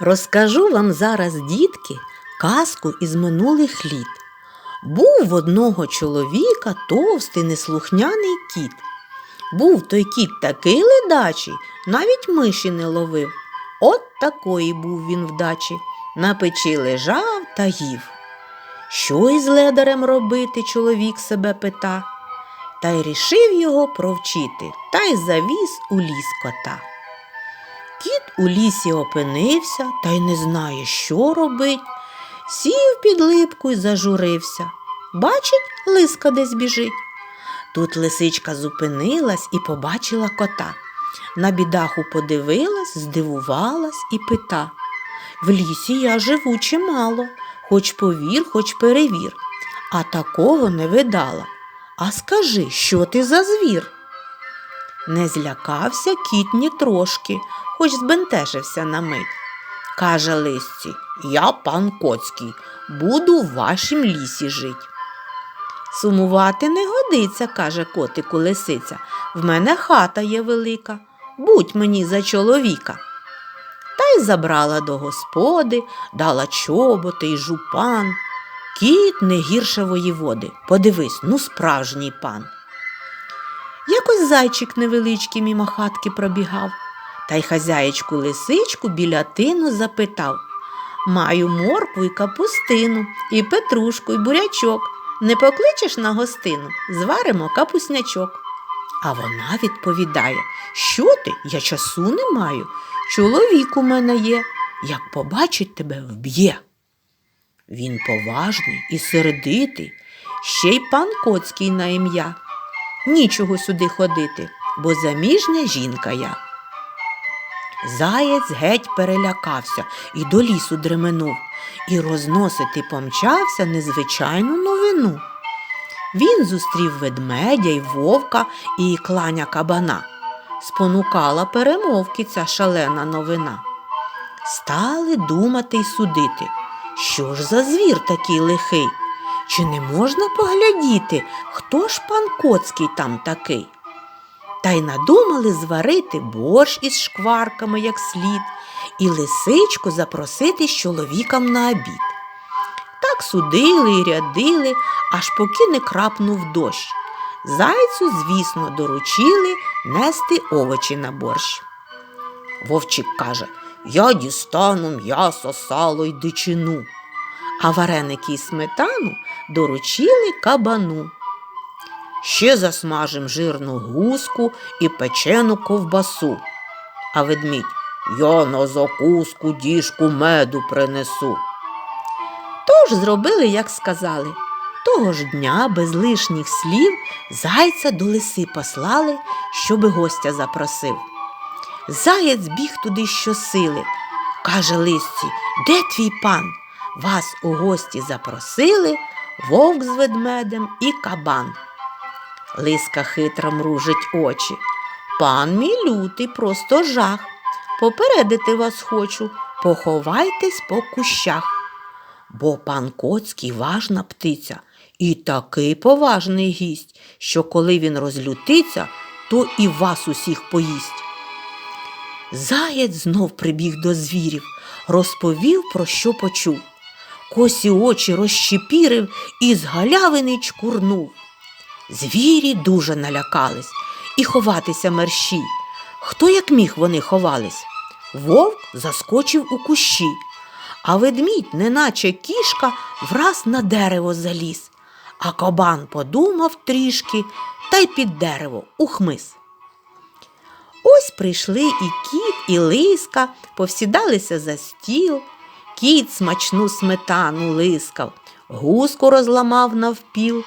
Розкажу вам зараз, дітки, казку із минулих літ. Був в одного чоловіка товстий неслухняний кіт. Був той кіт такий ледачий, навіть миші не ловив. От такої був він вдачі. На печі лежав та їв. Що із ледарем робити, чоловік себе пита. Та й рішив його провчити, та й завіз у ліс кота. Кіт у лісі опинився та й не знає, що робить. Сів під липку й зажурився. Бачить, лиска десь біжить. Тут лисичка зупинилась і побачила кота. На бідаху подивилась, здивувалась і пита. В лісі я живу чимало, хоч повір, хоч перевір, а такого не видала. А скажи, що ти за звір? Не злякався кіт ні трошки, хоч збентежився на мить. Каже лисці, я пан Коцький, буду в вашім лісі жить. Сумувати не годиться, каже котику лисиця. В мене хата є велика, будь мені за чоловіка. Та й забрала до господи, дала чоботи й жупан. Кіт не гірше воєводи. Подивись, ну справжній пан. Якось зайчик невеличкий мімо хатки пробігав, та й хазяєчку лисичку біля тину запитав Маю моркву й капустину, і петрушку, й бурячок. Не покличеш на гостину, зваримо капуснячок. А вона відповідає, що ти? Я часу не маю. Чоловік у мене є, як побачить тебе, вб'є. Він поважний і сердитий, ще й пан Коцький на ім'я. Нічого сюди ходити, бо заміжня жінка я. Заєць геть перелякався і до лісу дременув, і розносити помчався незвичайну новину. Він зустрів ведмедя й вовка і кланя кабана. Спонукала перемовки ця шалена новина. Стали думати й судити, що ж за звір такий лихий? Чи не можна поглядіти, хто ж пан Коцький там такий? Та й надумали зварити борщ із шкварками, як слід, і лисичку запросити з чоловіком на обід. Так судили й рядили, аж поки не крапнув дощ. Зайцю, звісно, доручили нести овочі на борщ. Вовчик каже Я дістану м'ясо, сало й дичину. А вареники й сметану доручили кабану. Ще засмажим жирну гуску і печену ковбасу. А ведмідь я на закуску діжку меду принесу. Тож зробили, як сказали. Того ж дня без лишніх слів зайця до лиси послали, щоби гостя запросив. Заєць біг туди щосили. Каже лисці, де твій пан? Вас у гості запросили вовк з ведмедем і кабан. Лиска хитро мружить очі. Пан мій лютий, просто жах. Попередити вас хочу, поховайтесь по кущах. Бо пан Коцький важна птиця і такий поважний гість, що коли він розлютиться, то і вас усіх поїсть. Заєць знов прибіг до звірів, розповів, про що почув. Косі очі розщепірив і з галявини чкурнув. Звірі дуже налякались і ховатися мерщій. Хто як міг вони ховались? Вовк заскочив у кущі, а ведмідь, неначе кішка, враз на дерево заліз, а кабан подумав трішки та й під дерево ухмис. Ось прийшли і кіт, і лиска, повсідалися за стіл. Кіт смачну сметану лискав, гуску розламав навпіл,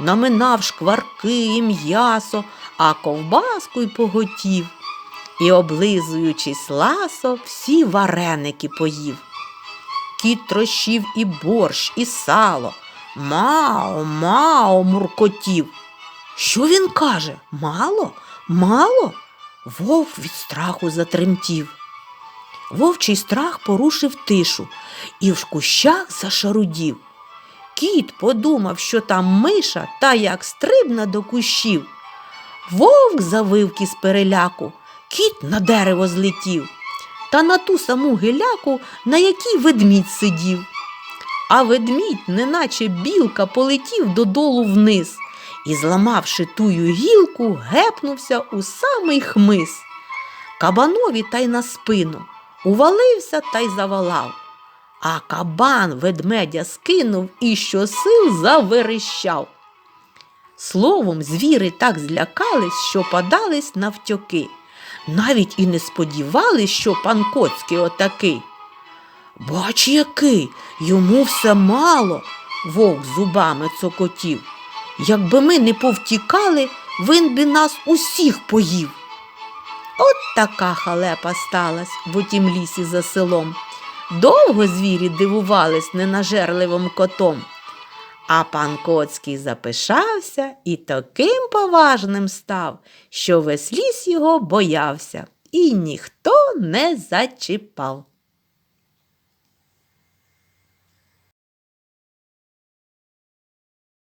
наминав шкварки і м'ясо, а ковбаску й поготів. І, облизуючись ласо, всі вареники поїв. Кіт трощив і борщ, і сало. Мао, мао, муркотів. Що він каже? Мало? Мало? Вовк від страху затремтів. Вовчий страх порушив тишу і в кущах зашарудів. Кіт подумав, що там миша та як стрибна до кущів. Вовк завивки з переляку, кіт на дерево злетів. та на ту саму гиляку, на якій ведмідь сидів. А ведмідь, неначе білка, полетів додолу вниз і, зламавши тую гілку, гепнувся у самий хмиз. Кабанові та й на спину, увалився та й завалав. А кабан ведмедя скинув і щосил заверещав. Словом, звіри так злякались, що подались навтьоки. Навіть і не сподівались, що пан Коцький отакий. Бач, який, йому все мало, вовк зубами цокотів. Якби ми не повтікали, він би нас усіх поїв. От така халепа сталась в отім лісі за селом. Довго звірі дивувались ненажерливим котом. А пан Коцький запишався і таким поважним став, що весь ліс його боявся, і ніхто не зачіпав.